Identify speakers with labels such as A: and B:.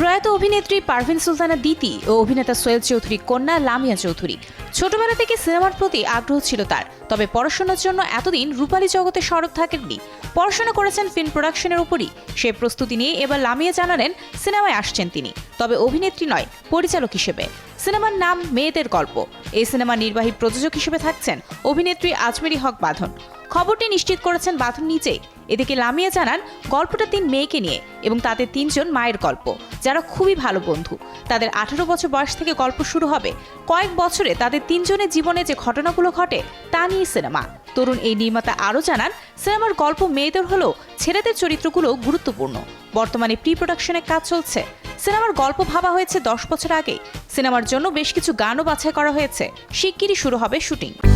A: প্রয়াত অভিনেত্রী পারভিন সুলতানা দিতি ও অভিনেতা সোহেল চৌধুরীর কন্যা লামিয়া চৌধুরী। ছোটবেলা থেকে সিনেমার প্রতি আগ্রহ ছিল তার, তবে পড়াশোনার জন্য এতদিন রূপালী জগতে সরব থাকেননি। পড়াশোনা করেছেন ফিল্ম প্রোডাকশনের উপরই। সে প্রস্তুতি নিয়ে এবার লামিয়া জানালেন, সিনেমায় আসছেন তিনি। তবে অভিনেত্রী নয়, পরিচালক হিসেবে। সিনেমার নাম মেয়েদের গল্প। এই সিনেমার নির্বাহী প্রযোজক হিসেবে থাকছেন অভিনেত্রী আজমেরি হক বাঁধন। খবরটি নিশ্চিত করেছেন বাঁধন নিজেই এদিকে লামিয়া জানান, গল্পটা তিন মেয়েকে নিয়ে এবং তাদের তিনজন মায়ের গল্প, যারা খুবই ভালো বন্ধু। তাদের আঠারো বছর বয়স থেকে গল্প শুরু হবে। কয়েক বছরে তাদের তিনজনের জীবনে যে ঘটনাগুলো ঘটে, তা নিয়ে সিনেমা। তরুণ এই নির্মাতা আরও জানান, সিনেমার গল্প মেয়েদের হলেও ছেলেদের চরিত্রগুলো গুরুত্বপূর্ণ। বর্তমানে প্রি প্রোডাকশনের কাজ চলছে। সিনেমার গল্প ভাবা হয়েছে দশ বছর আগে সিনেমার জন্য বেশ কিছু গানও বাছাই করা হয়েছে। শিগগিরই শুরু হবে শুটিং।